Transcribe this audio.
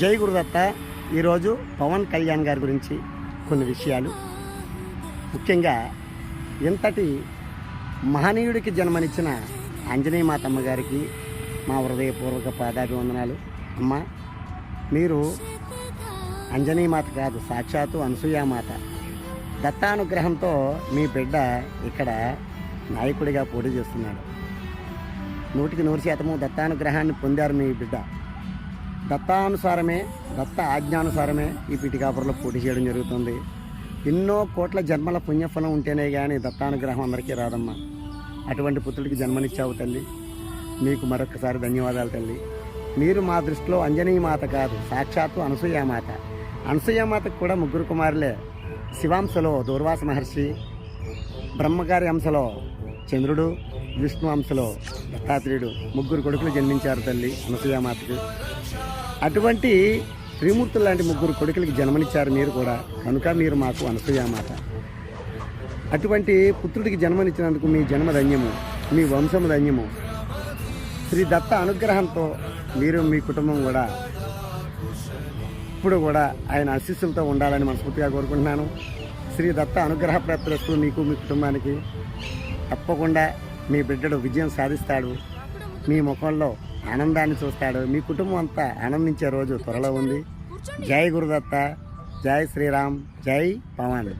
జై గురుదత్త. ఈరోజు పవన్ కళ్యాణ్ గారి గురించి కొన్ని విషయాలు. ముఖ్యంగా ఇంతటి మహనీయుడికి జన్మనిచ్చిన ఆంజనేయ మాతమ్మ గారికి మా హృదయపూర్వక పాదాభివందనాలు. అమ్మ మీరు అంజనీ మాత కాదు సాక్షాత్తు అనసూయామాత దత్తానుగ్రహంతో మీ బిడ్డ ఇక్కడ నాయకుడిగా పోటీ చేస్తున్నాడు. నూటికి నూరు శాతము దత్తానుగ్రహాన్ని పొందారు మీ బిడ్డ. దత్తానుసారమే దత్త ఆజ్ఞానుసారమే ఈ పిటికాపురలో పోటీ చేయడం జరుగుతుంది. ఎన్నో కోట్ల జన్మల పుణ్యఫలం ఉంటేనే కానీ దత్తానుగ్రహం అందరికీ రాదమ్మా. అటువంటి పుత్రుడికి జన్మనిచ్చావు తల్లి. మీకు మరొకసారి ధన్యవాదాలు తల్లి. మీరు మా దృష్టిలో అంజనీయ మాత కాదు సాక్షాత్తు అనసూయామాత అనసూయామాతకు కూడా ముగ్గురు కుమారులే. శివాంశలో దూర్వాస మహర్షి బ్రహ్మగారి అంశలో చంద్రుడు విష్ణువంశలో దత్తాత్రేయుడు ముగ్గురు కొడుకులు జన్మించారు తల్లి అనసూయామాతకు. అటువంటి త్రిమూర్తులు లాంటి ముగ్గురు కొడుకులకి జన్మనిచ్చారు మీరు కూడా. కనుక మీరు మాకు అనసూయామాత. అటువంటి పుత్రుడికి జన్మనిచ్చినందుకు మీ జన్మ ధన్యము మీ వంశము ధన్యము. శ్రీ దత్త అనుగ్రహంతో మీరు మీ కుటుంబం కూడా ఇప్పుడు కూడా ఆయన ఆశీస్సులతో ఉండాలని మనస్ఫూర్తిగా కోరుకుంటున్నాను. శ్రీ దత్త అనుగ్రహ ప్రాప్తులస్తూ మీకు మీ కుటుంబానికి తప్పకుండా మీ బిడ్డడు విజయం సాధిస్తాడు. మీ ముఖంలో ఆనందాన్ని చూస్తాడు. మీ కుటుంబం అంతా ఆనందించే రోజు త్వరలో ఉంది. జై గురుదత్త జై శ్రీరామ్ జై పవన్